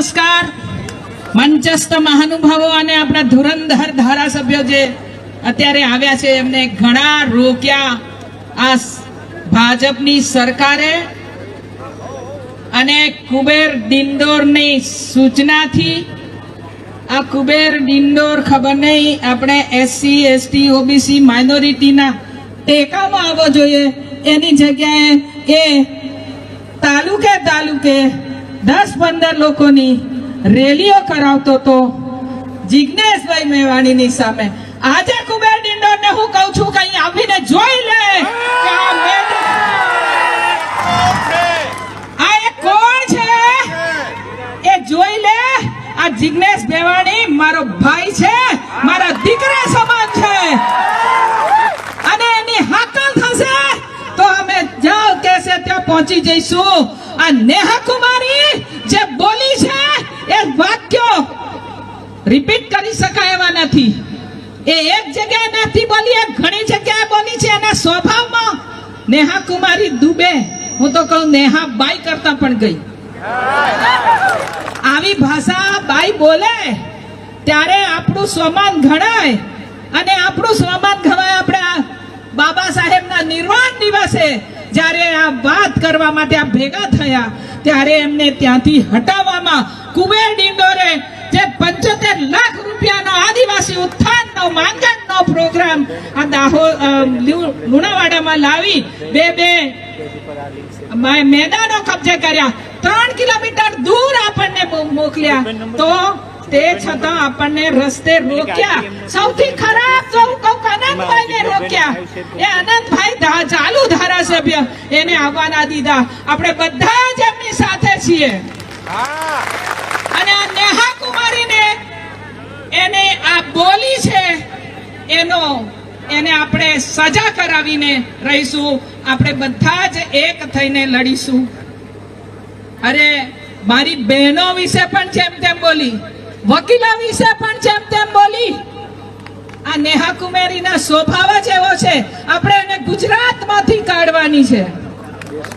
નમસ્કાર. મંચસ્થ મહાનુભાવો અને આપણા ધુરંધર ધારાસભ્યો જે અત્યારે આવ્યા છે, એમને ઘણા રોક્યા આ ભાજપની સરકારે અને કુબેર ડિંડોરની સૂચનાથી આ કુબેર ડિંડોર ખબર નહીં, આપણે એસસી એસટી ઓબીસી માઇનોરિટીના ટેકામાં આવવો જોઈએ. એની જગ્યાએ એ તાલુકે તાલુકે દસ પંદર લોકોની રેલીઓ કરાવતો તો જિજ્ઞેશભાઈ મેવાણીની સામે. આજે કુબેર ડિંડોરને હું કહું છું કે અહીં આવીને જોઈ લે કે આ આ કોણ છે? એ જોઈ લે. આ જિગ્નેશ બેવાણી મારો ભાઈ છે, મારા દીકરા સમાન છે. અને એની હાકલ થશે તો અમે જ્યાં કહેશે ત્યાં પહોંચી જઈશું. નેહા કુમારી જે બોલી છે એ વાક્યો રિપીટ કરી શકાય એવા નથી. એ એક જગ્યાએ નથી બોલી, એ ઘણી જગ્યાએ બોલી છે. એના સ્વભાવમાં નેહા કુમારી દુબે. હું તો કહું, નેહા બાઈ કરતા પણ ગઈ. આવી ભાષા બાઈ બોલે, ત્યારે આપણું સ્વમાન ગણાય અને આપણું સ્વમાન કરવા માટે આ ભેગા થયા ત્યારે એમને ત્યાંથી હટાવવામાં કુબેર ડિંડોરે જે પંચોતેર લાખ રૂપિયાનો આદિવાસી ઉત્થાનનો માંગણનો પ્રોગ્રામ આ દાહોદ લુણાવાડામાં લાવી બે બે મેદાનો કબજે કર્યા. ત્રણ કિલોમીટર દૂર આપણને મોકલ્યા. તો તે છતાં આપણને રસ્તે રોક્યા. સૌથી ખરાબ તો હું કહું કે અનંતભાઈને રોક્યા. એ અનંતભાઈ ધારાસભ્ય એને આવવાના દીધા. આપણે બધા જ એમની સાથે છીએ. અને આ નેહા કુમારીને એને આ બોલી છે, એનો એને આપણે સજા કરાવીને રહીશું. આપણે બધા જ એક થઈને લડીશું. અરે, મારી બહેનો વિશે પણ જેમ તેમ બોલી, વકીલા વિશે પણ જેમ તેમ બોલી આ નેહા કુમેરીના સ્વભાવ જ એવો છે. આપણે એને ગુજરાતમાંથી કાઢવાની છે.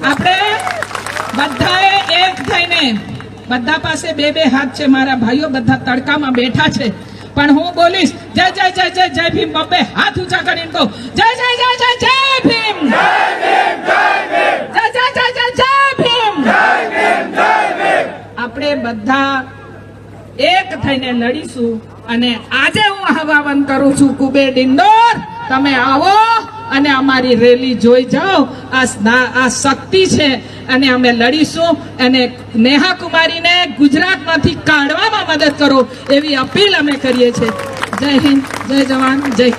આપણે બધાએ એક થઈને, બધા પાસે બે બે હાથ છે મારા ભાઈઓ, બધા તડકામાં બેઠા છે. પણ હું બોલીશ, જય જય જય જય જય ભીમ, બબ્બે, હાથ ઊંચા કરીને કહું. જય જય જય જય જય ભીમ! જય જય જય જય જય ભીમ! આપણે બધા એક થઈને લડીશું. અને આજે હું આહવાન કરું છું કુબેર ડિંડોર. તમે આવો અને અમારી રેલી જોઈ જાઓ. આ શક્તિ છે. અને અમે લડીશું. અને નેહા કુમારીને ગુજરાતમાંથી કાઢવામાં મદદ કરો એવી અપીલ અમે કરીએ છીએ. જય હિન્દ, જય જવાન, જય